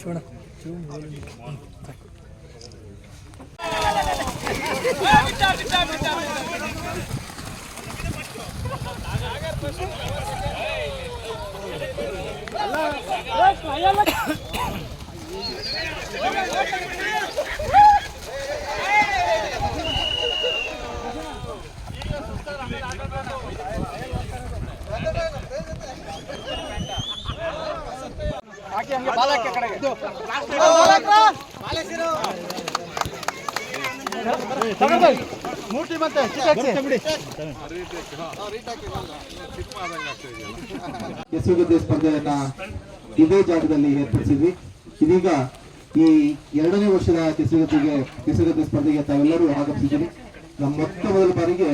చూడు. చూడు. ಕೆಸರುಗದ್ದೆ ಸ್ಪರ್ಧೆಯನ್ನ ಇದೇ ಜಾಗದಲ್ಲಿ ಏರ್ಪಡಿಸಿದ್ವಿ. ಇದೀಗ ಈ ಎರಡನೇ ವರ್ಷದ ಕೆಸಗತ್ತಿಗೆ ಕೆಸಗತ್ತೆ ಸ್ಪರ್ಧೆಗೆ ತಾವೆಲ್ಲರೂ ಆಗಮಿಸಿದ್ದೀರಿ. ನಮ್ಮ ಮೊತ್ತ ಮೊದಲ ಬಾರಿಗೆ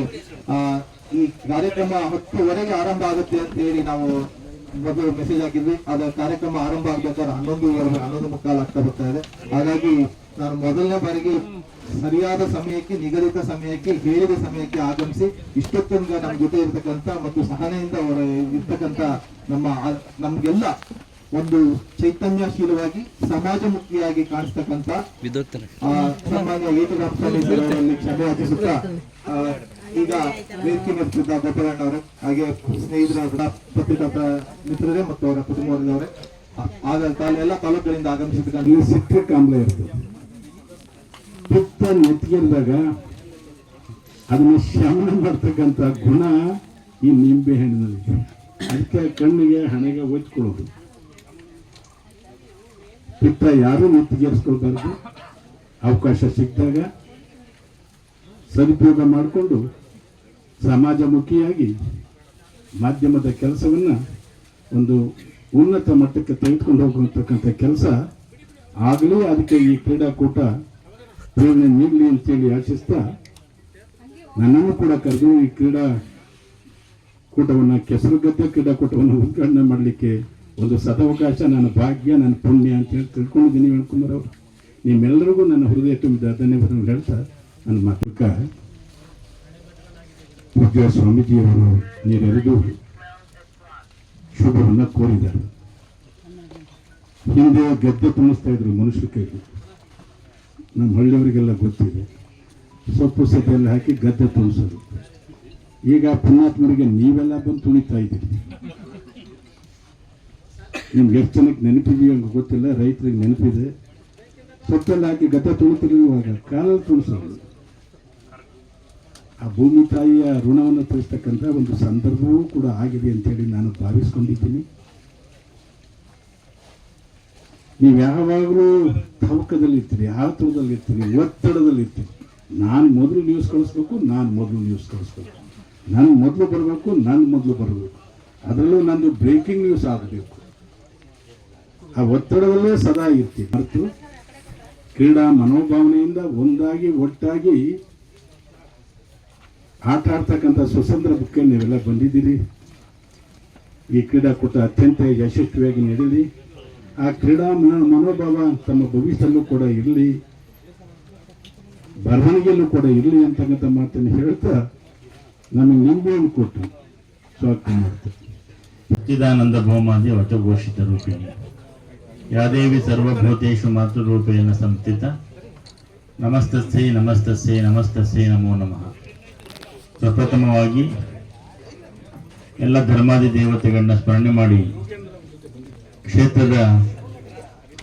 ಈ ಕಾರ್ಯಕ್ರಮ ಹತ್ತುವರೆಗೆ ಆರಂಭ ಆಗುತ್ತೆ ಅಂತ ಹೇಳಿ ನಾವು ಮೊದಲು ಮೆಸೇಜ್ ಹಾಕಿದ್ವಿ. ಅದ ಕಾರ್ಯಕ್ರಮ ಆರಂಭ ಆಗ್ಬೇಕಾದ್ರೆ ಹನ್ನೊಂದು ಹನ್ನೊಂದು ಮುಕ್ಕಾಲು ಆಗ್ತಾ ಬರ್ತಾ ಇದೆ. ಹಾಗಾಗಿ ನಾನು ಮೊದಲನೇ ಬಾರಿಗೆ ಸರಿಯಾದ ಸಮಯಕ್ಕೆ ನಿಗದಿತ ಸಮಯಕ್ಕೆ ಹೇಳಿದ ಸಮಯಕ್ಕೆ ಆಗಮಿಸಿ ಇಷ್ಟೊತ್ತಂಗ ನಮ್ಮ ಜೊತೆ ಇರ್ತಕ್ಕಂಥ ಮತ್ತು ಸಹನೆಯಿಂದ ಅವರ ಇರ್ತಕ್ಕಂಥ ನಮ್ಮ ನಮ್ಗೆಲ್ಲ ಒಂದು ಚೈತನ್ಯಶೀಲವಾಗಿ ಸಮಾಜಮುಖಿಯಾಗಿ ಕಾಣಿಸ್ತಕ್ಕಂಥ ಸನ್ಮಾನ್ಯ ಸ್ವಾಮಿ ಸರ್ ಕ್ಷಮೆ ಯಾಚಿಸುತ್ತಾ ಈಗ ವೇದಿಕೆ ನಿರ್ತಿದ್ದ ಗೋಪಾಲಣ್ಣವರೇ ಹಾಗೆ ಸ್ನೇಹಿತರ ಪತ್ರಿಕಾ ಮಿತ್ರರೇ ಮತ್ತು ಅವರ ಕುಟುಂಬದವರೇ. ಆಗ ತಾಲೆ ಎಲ್ಲ ತಾಲೂಕುಗಳಿಂದ ಆಗಮಿಸಿದ ಸಿಟ್ರಿಕ್ ಆಮ್ಲ ಇರ್ತದೆ ಪಿತ್ತ ನೆತ್ತಿಗೆಲ್ದಾಗ ಅದನ್ನ ಶಮನ ಮಾಡ್ತಕ್ಕಂಥ ಗುಣ ಈ ನಿಂಬೆ ಹಣ್ಣಿನಲ್ಲಿ. ಅದಕ್ಕೆ ಕಣ್ಣಿಗೆ ಹಣೆಗೆ ಒಚ್ಕೊಳ್ಳೋದು. ಪಿತ್ತ ಯಾರು ನೆತ್ತಿಗೇರಿಸ್ಕೊಳ್ಬಾರ್ದು ಅವಕಾಶ ಸಿಕ್ಕಿದಾಗ ಸದುಪಯೋಗ ಮಾಡಿಕೊಂಡು ಸಮಾಜಮುಖಿಯಾಗಿ ಮಾಧ್ಯಮದ ಕೆಲಸವನ್ನು ಒಂದು ಉನ್ನತ ಮಟ್ಟಕ್ಕೆ ತೆಗೆದುಕೊಂಡು ಹೋಗುವಂತಕ್ಕಂಥ ಕೆಲಸ ಆಗಲೇ ಅದಕ್ಕೆ ಈ ಕ್ರೀಡಾಕೂಟ ಪ್ರೇರಣೆ ನೀಡಲಿ ಅಂತೇಳಿ ಆಶಿಸ್ತಾ ನನ್ನನ್ನು ಕೂಡ ಕರೆದು ಈ ಕ್ರೀಡಾ ಕೂಟವನ್ನು ಕೆಸರುಗದ್ದೆ ಕ್ರೀಡಾಕೂಟವನ್ನು ಉದ್ಘಾಟನೆ ಮಾಡಲಿಕ್ಕೆ ಒಂದು ಸದವಕಾಶ, ನನ್ನ ಭಾಗ್ಯ, ನನ್ನ ಪುಣ್ಯ ಅಂತ ಹೇಳಿ ತಿಳ್ಕೊಂಡಿದ್ದೀನಿ ವೇಣುಕುಮಾರ್ ಅವರು. ನಿಮ್ಮೆಲ್ಲರಿಗೂ ನನ್ನ ಹೃದಯ ತುಂಬಿದ ಧನ್ಯವಾದಗಳು ಹೇಳ್ತಾ ನನ್ನ ಮಾತುಕ ಪೂಜ್ಯ ಸ್ವಾಮೀಜಿಯವರು ನೀರೆರೆದು ಶುಭವನ್ನು ಕೋರಿದ್ದಾರೆ. ಹಿಂದೆ ಗದ್ದೆ ತುಂಬಿಸ್ತಾ ಇದ್ರು ಮನುಷ್ಯ ಕೈಗೆ ನಮ್ಮ ಹಳ್ಳಿಯವರಿಗೆಲ್ಲ ಗೊತ್ತಿದೆ. ಸೊಪ್ಪು ಸೊಪ್ಪೆಲ್ಲ ಹಾಕಿ ಗದ್ದೆ ತುಂಬಿಸೋದು ಈಗ ಪುಣ್ಯಾತ್ಮರಿಗೆ ನೀವೆಲ್ಲ ಬಂದು ತುಣಿತಾ ಇದ್ದೀರಿ. ನಿಮ್ಗೆ ಎಷ್ಟು ಜನಕ್ಕೆ ನೆನಪಿದೆಯೋ ಅಂತ ಗೊತ್ತಿಲ್ಲ. ರೈತರಿಗೆ ನೆನಪಿದೆ. ಸೊಪ್ಪೆಲ್ಲ ಹಾಕಿ ಗದ್ದೆ ತುಳಿತಿರುವಾಗ ಕಾಲಲ್ಲಿ ತುಣಿಸೋದು ಆ ಭೂಮಿ ತಾಯಿಯ ಋಣವನ್ನು ತೀರಿಸ್ತಕ್ಕಂಥ ಒಂದು ಸಂದರ್ಭವೂ ಕೂಡ ಆಗಿದೆ ಅಂತೇಳಿ ನಾನು ಭಾವಿಸ್ಕೊಂಡಿದ್ದೀನಿ. ನೀವು ಯಾವಾಗಲೂ ತವಕದಲ್ಲಿರ್ತೀರಿ ಆತುರದಲ್ಲಿರ್ತೀರಿ, ಒತ್ತಡದಲ್ಲಿರ್ತೀರಿ. ನಾನು ಮೊದಲು ನ್ಯೂಸ್ ಕಳಿಸ್ಬೇಕು, ನಾನು ಮೊದಲು ನ್ಯೂಸ್ ಕಳಿಸ್ಬೇಕು. ನಾನು ಮೊದಲು ಬರಬೇಕು, ನಾನು ಮೊದಲು ಬರಬೇಕು. ಅದರಲ್ಲೂ ನಂದು ಬ್ರೇಕಿಂಗ್ ನ್ಯೂಸ್ ಆಗಬೇಕು. ಆ ಒತ್ತಡದಲ್ಲೇ ಸದಾ ಇರ್ತೀವಿ. ಮತ್ತು ಕ್ರೀಡಾ ಮನೋಭಾವನೆಯಿಂದ ಒಂದಾಗಿ, ಒಟ್ಟಾಗಿ ಆಟ ಆಡ್ತಕ್ಕಂಥ ಸ್ವತಂತ್ರ ಬುಕ್ಕೆ ನೀವೆಲ್ಲ ಬಂದಿದ್ದೀರಿ. ಈ ಕ್ರೀಡಾಕೂಟ ಅತ್ಯಂತ ಯಶಸ್ವಿಯಾಗಿ ನಡೀಲಿ ಆ ಕ್ರೀಡಾ ಮನ ಮನೋಭಾವ ತಮ್ಮ ಭವಿಷ್ಯದಲ್ಲೂ ಕೂಡ ಇರಲಿ, ಬರವಣಿಗೆಯಲ್ಲೂ ಕೂಡ ಇರಲಿ ಅಂತಕ್ಕಂಥ ಮಾತನ್ನು ಹೇಳ್ತಾ ನಮಗೆ ನಿಂಬೆಯನ್ನು ಕೊಟ್ಟು ಸ್ವಾಗತ ಮಾಡ್ತೀವಿ ಸಚ್ಚಿದಾನಂದ ಭೌಮಾದಿ ವಚಘೋಷಿತ ರೂಪಿಣಿ. ಯಾದೇವಿ ಸರ್ವಭೂತೇಷು ಮಾತೃರೂಪೇಣ ಸಂಸ್ಥಿತ. ನಮಸ್ತಸ್ಸೈ ನಮಸ್ತಸ್ಸೈ ನಮಸ್ತಸ್ಸೈ ನಮೋ ನಮಃ. ಪ್ರಪ್ರಥಮವಾಗಿ ಎಲ್ಲ ಧರ್ಮಾದಿ ದೇವತೆಗಳನ್ನ ಸ್ಮರಣೆ ಮಾಡಿ ಕ್ಷೇತ್ರದ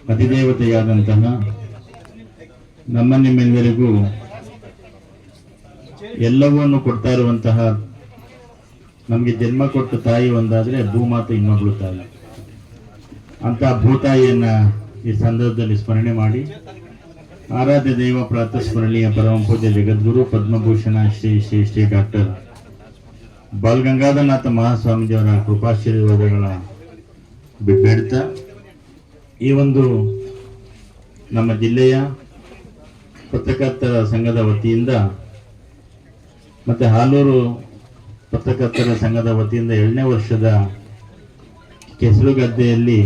ಅಧಿದೇವತೆಯಾದಂತಹ ನಮ್ಮ ನಿಮ್ಮೆಲ್ಲರಿಗೂ ಎಲ್ಲವನ್ನೂ ಕೊಡ್ತಾ ಇರುವಂತಹ ನಮಗೆ ಜನ್ಮ ಕೊಟ್ಟ ತಾಯಿ ಒಂದಾದ್ರೆ ಭೂಮಾತೆ ಇನ್ನೊಬ್ಳು ತಾಯಿ. ಅಂತ ಭೂತಾಯಿಯನ್ನ ಈ ಸಂದರ್ಭದಲ್ಲಿ ಸ್ಮರಣೆ ಮಾಡಿ ಆರಾಧ್ಯ ದೈವ ಪ್ರಾತಸ್ಮರಣೀಯ ಪರಮಪೂಜ್ಯ ಪರಮ ಪೂಜ್ಯ ಜಗದ್ಗುರು ಪದ್ಮಭೂಷಣ ಶ್ರೀ ಶ್ರೀ ಶ್ರೀ ಡಾಕ್ಟರ್ ಬಾಲಗಂಗಾಧರನಾಥ ಮಹಾಸ್ವಾಮೀಜಿಯವರ ಕೃಪಾಶೀರ್ವಾದಗಳ ಬೇಡ್ತಾ ಈ ಒಂದು ನಮ್ಮ ಜಿಲ್ಲೆಯ ಪತ್ರಕರ್ತರ ಸಂಘದ ವತಿಯಿಂದ ಮತ್ತು ಹಾಲೂರು ಪತ್ರಕರ್ತರ ಸಂಘದ ವತಿಯಿಂದ ಏಳನೇ ವರ್ಷದ ಕೆಸರುಗದ್ದೆಯಲ್ಲಿ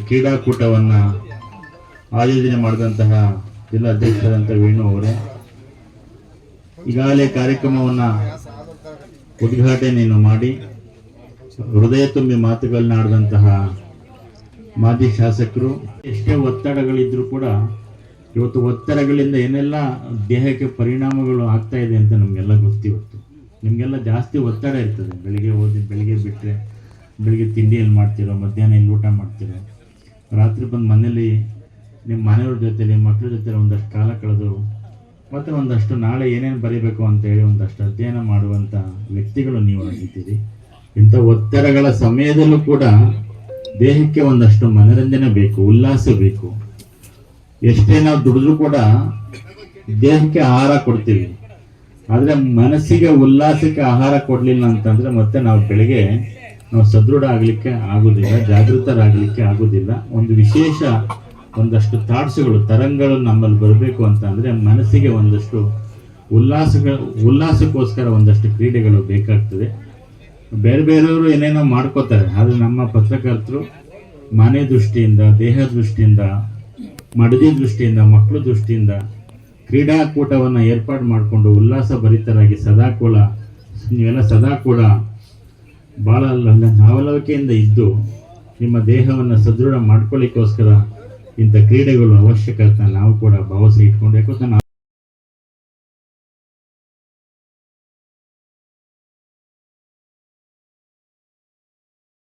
ಕ್ರೀಡಾಕೂಟವನ್ನು ಆಯೋಜನೆ ಮಾಡಿದಂತಹ ಜಿಲ್ಲಾ ಅಧ್ಯಕ್ಷರಂತ ವೇಣು ಅವರೇ, ಈಗಾಗಲೇ ಕಾರ್ಯಕ್ರಮವನ್ನು ಉದ್ಘಾಟನೆಯನ್ನು ಮಾಡಿ ಹೃದಯ ತುಂಬಿ ಮಾತುಗಳನ್ನಾಡಿದಂತಹ ಮಾಜಿ ಶಾಸಕರು, ಎಷ್ಟೇ ಒತ್ತಡಗಳಿದ್ರೂ ಕೂಡ ಇವತ್ತು ಒತ್ತಡಗಳಿಂದ ಏನೆಲ್ಲ ದೇಹಕ್ಕೆ ಪರಿಣಾಮಗಳು ಆಗ್ತಾ ಇದೆ ಅಂತ ನಮಗೆಲ್ಲ ಗೊತ್ತಿವತ್ತು. ನಿಮಗೆಲ್ಲ ಜಾಸ್ತಿ ಒತ್ತಡ ಇರ್ತದೆ. ಬೆಳಿಗ್ಗೆ ಓದಿ ಬೆಳಿಗ್ಗೆ ಬಿಟ್ಟರೆ ಬೆಳಿಗ್ಗೆ ತಿಂಡಿಯಲ್ಲಿ ಮಾಡ್ತಿರೋ ಮಧ್ಯಾಹ್ನ ಇಲ್ಲಿ ಊಟ ಮಾಡ್ತಿರೋ, ರಾತ್ರಿ ಬಂದು ಮನೇಲಿ ನಿಮ್ಮ ಮನೆಯವ್ರ ನಿಮ್ಮ ಮಕ್ಕಳ ಜೊತೆ ಒಂದಷ್ಟು ಕಾಲ ಕಳೆದು, ಮತ್ತು ಒಂದಷ್ಟು ನಾಳೆ ಏನೇನು ಬರೀಬೇಕು ಅಂತೇಳಿ ಒಂದಷ್ಟು ಅಧ್ಯಯನ ಮಾಡುವಂಥ ವ್ಯಕ್ತಿಗಳು ನೀವು ಆಗಿದ್ದೀರಿ. ಇಂಥ ಒತ್ತಡಗಳ ಸಮಯದಲ್ಲೂ ಕೂಡ ದೇಹಕ್ಕೆ ಒಂದಷ್ಟು ಮನರಂಜನೆ ಬೇಕು, ಉಲ್ಲಾಸ ಬೇಕು. ಎಷ್ಟೇ ನಾವು ದುಡಿದ್ರೂ ಕೂಡ ದೇಹಕ್ಕೆ ಆಹಾರ ಕೊಡ್ತೀವಿ. ಆದರೆ ಮನಸ್ಸಿಗೆ ಉಲ್ಲಾಸಕ್ಕೆ ಆಹಾರ ಕೊಡಲಿಲ್ಲ ಅಂತಂದ್ರೆ ಮತ್ತೆ ನಾವು ಬೆಳಗ್ಗೆ ನಾವು ಸದೃಢ ಆಗಲಿಕ್ಕೆ ಆಗೋದಿಲ್ಲ, ಜಾಗೃತರಾಗಲಿಕ್ಕೆ ಆಗೋದಿಲ್ಲ. ಒಂದು ವಿಶೇಷ ಒಂದಷ್ಟು ಥಾಟ್ಸ್ಗಳು ತರಂಗಗಳು ನಮ್ಮಲ್ಲಿ ಬರಬೇಕು ಅಂತ ಅಂದರೆ ಮನಸ್ಸಿಗೆ ಒಂದಷ್ಟು ಉಲ್ಲಾಸಗಳ, ಉಲ್ಲಾಸಕ್ಕೋಸ್ಕರ ಒಂದಷ್ಟು ಕ್ರೀಡೆಗಳು ಬೇಕಾಗ್ತದೆ. ಬೇರೆ ಬೇರೆಯವರು ಏನೇನೋ ಮಾಡ್ಕೋತಾರೆ, ಆದರೆ ನಮ್ಮ ಪತ್ರಕರ್ತರು ಮನೆ ದೃಷ್ಟಿಯಿಂದ, ದೇಹ ದೃಷ್ಟಿಯಿಂದ, ಮಡದಿ ದೃಷ್ಟಿಯಿಂದ, ಮಕ್ಕಳ ದೃಷ್ಟಿಯಿಂದ ಕ್ರೀಡಾಕೂಟವನ್ನು ಏರ್ಪಾಡು ಮಾಡಿಕೊಂಡು ಉಲ್ಲಾಸ ಭರಿತರಾಗಿ ಸದಾ ಕೂಡ ನೀವೆಲ್ಲ ಸದಾ ಕೂಡ ಭಾಳ ಅವಲವಿಕೆಯಿಂದ ಇದ್ದು ನಿಮ್ಮ ದೇಹವನ್ನು ಸದೃಢ ಮಾಡ್ಕೊಳ್ಳಿಕ್ಕೋಸ್ಕರ ಇಂಥ ಕ್ರೀಡೆಗಳು ಅವಶ್ಯಕ ಅಂತ ನಾವು ಕೂಡ ಭರವಸೆ ಇಟ್ಕೊಂಡು ಯಾಕಂದ್ರೆ